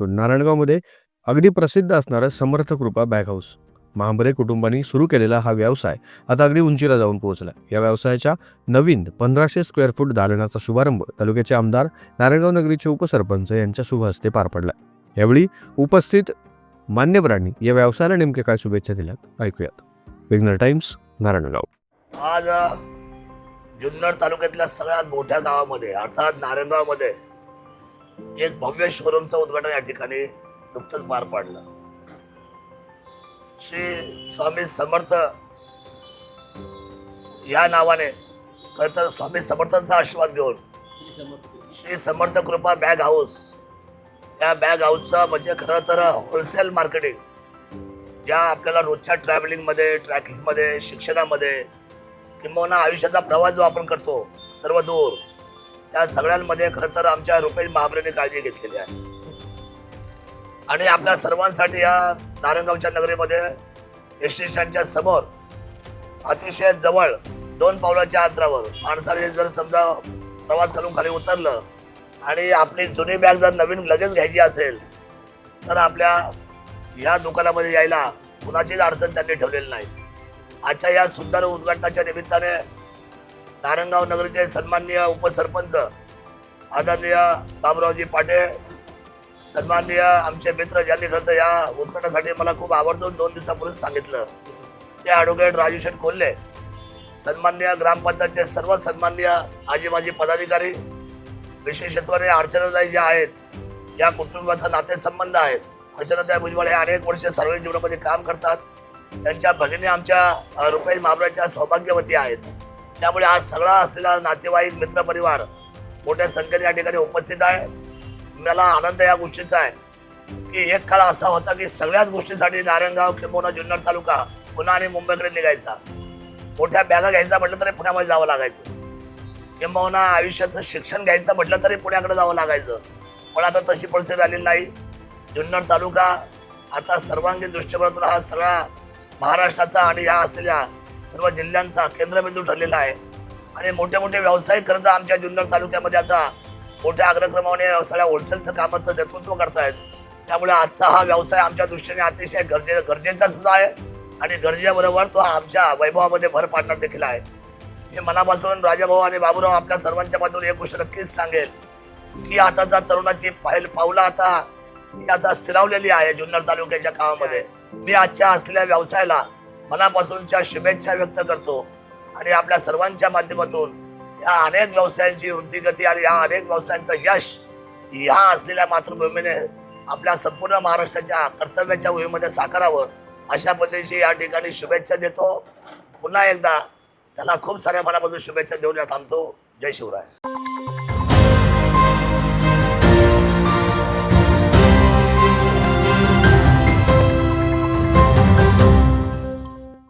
तो नारायणगावमध्ये अगदी प्रसिद्ध असणारं समर्थ कृपा बॅग हाऊस महाबरे कुटुंबांनी सुरू केलेला हा व्यवसाय आता अगदी उंचीला जाऊन पोहोचला या व्यवसायाच्या नवीन पंधराशे स्क्वेअर फूट दालनाचा शुभारंभ तालुक्याचे आमदार नारायणगाव नगरीचे उपसरपंच यांच्या शुभ हस्ते पार पडला यावेळी उपस्थित मान्यवरांनी या व्यवसायाला नेमके काय शुभेच्छा दिल्यात ऐकूयात. विग्नर टाइम्स नारायणगाव. आज जुन्नर तालुक्यातल्या सगळ्यात मोठ्या गावामध्ये अर्थात नारायणगावमध्ये एक भव्य शोरूमचं उद्घाटन या ठिकाणी नुकतंच पार पडलं. श्री स्वामी समर्थ या नावाने खरं तर स्वामी समर्थांचा आशीर्वाद घेऊन श्री समर्थ कृपा बॅग हाऊस या बॅग हाऊसचा म्हणजे खरं तर होलसेल मार्केटिंग ज्या आपल्याला रोजच्या ट्रॅव्हलिंगमध्ये ट्रॅकिंगमध्ये शिक्षणामध्ये किंबहुना आयुष्याचा प्रवास जो आपण करतो सर्व दूर त्या सगळ्यांमध्ये खरं तर आमच्या रुपेश महाबरेने काळजी घेतलेली आहे. आणि आपल्या सर्वांसाठी या नारायणगावच्या नगरीमध्ये एस स्टेशनच्या समोर अतिशय जवळ दोन पावलाच्या अंतरावर माणसाने जर समजा प्रवास करून खाली उतरलं आणि आपली जुनी बॅग जर नवीन लगेच घ्यायची असेल तर आपल्या ह्या दुकानामध्ये यायला कुणाचीच अडचण त्यांनी ठेवलेली नाही. आजच्या या सुंदर उद्घाटनाच्या निमित्ताने नारायणगाव नगरचे सन्माननीय उपसरपंच आदरणीय बाबरावजी पाटे सन्माननीय आमचे मित्र ज्यांनी खरं या उद्घाटनासाठी मला खूप आवर्जून दोन दिवसापूर्वी सांगितलं. ते ॲडव्होकेट राजू शेठ कोल्हे सन्माननीय ग्रामपंचायतचे सर्व सन्माननीय आजी माजी पदाधिकारी विशेषत्वाने अर्चनाताई ज्या आहेत या कुटुंबाचा नातेसंबंध आहेत. अर्चनाताई भुजबळ हे अनेक वर्ष सार्वजनिक जीवनामध्ये काम करतात. त्यांच्या भगिनी आमच्या अ, रुपेश सौभाग्यवती आहेत. त्यामुळे आज सगळा असलेला नातेवाईक मित्रपरिवार मोठ्या संख्येने या ठिकाणी उपस्थित आहे. मला आनंद या गोष्टीचा आहे की एक काळ असा होता की सगळ्याच गोष्टीसाठी नारायणगाव किंबहुना जुन्नर तालुका पुन्हा आणि मुंबईकडे निघायचा. मोठ्या बॅगा घ्यायचा म्हटलं तरी पुण्यामध्ये जावं लागायचं. किंबहुना आयुष्याचं शिक्षण घ्यायचं म्हटलं तरी पुण्याकडे जावं लागायचं. पण आता तशी परिस्थिती आलेली नाही. जुन्नर तालुका आता सर्वांगीण दृष्टिकोनातून हा सगळा महाराष्ट्राचा आणि ह्या असलेल्या सर्व जिल्ह्यांचा केंद्रबिंदू ठरलेला आहे. आणि मोठे मोठे व्यावसायिक कर्ज आमच्या जुन्नर तालुक्यामध्ये आता मोठ्या अग्रक्रमाने सगळ्या होलसेलचं कामाचं नेतृत्व करतायत. त्यामुळे आजचा हा व्यवसाय आमच्या दृष्टीने अतिशय गरजे गरजेचा सुद्धा आहे. आणि गरजेबरोबर तो आमच्या वैभवामध्ये भर पाडणार देखील आहे. मी मनापासून राजाभाऊ आणि बाबूराव आपल्या सर्वांच्या बाजून एक गोष्ट नक्कीच सांगेल की आताचा तरुणाची पाहिल पावलं आता ही आता स्थिरावलेली आहे जुन्नर तालुक्याच्या कामामध्ये. मी आजच्या असलेल्या व्यवसायाला मनापासूनच्या शुभेच्छा व्यक्त करतो. आणि आपल्या सर्वांच्या माध्यमातून या अनेक व्यवसायांची वृद्धिगती आणि या अनेक व्यवसायांचं यश ह्या असलेल्या मातृभूमीने आपल्या संपूर्ण महाराष्ट्राच्या कर्तव्याच्या भूमीमध्ये साकारावं अशा पद्धतीची या ठिकाणी शुभेच्छा देतो. पुन्हा एकदा त्याला खूप साऱ्या मनापासून शुभेच्छा देऊन या थांबतो. जय शिवराय.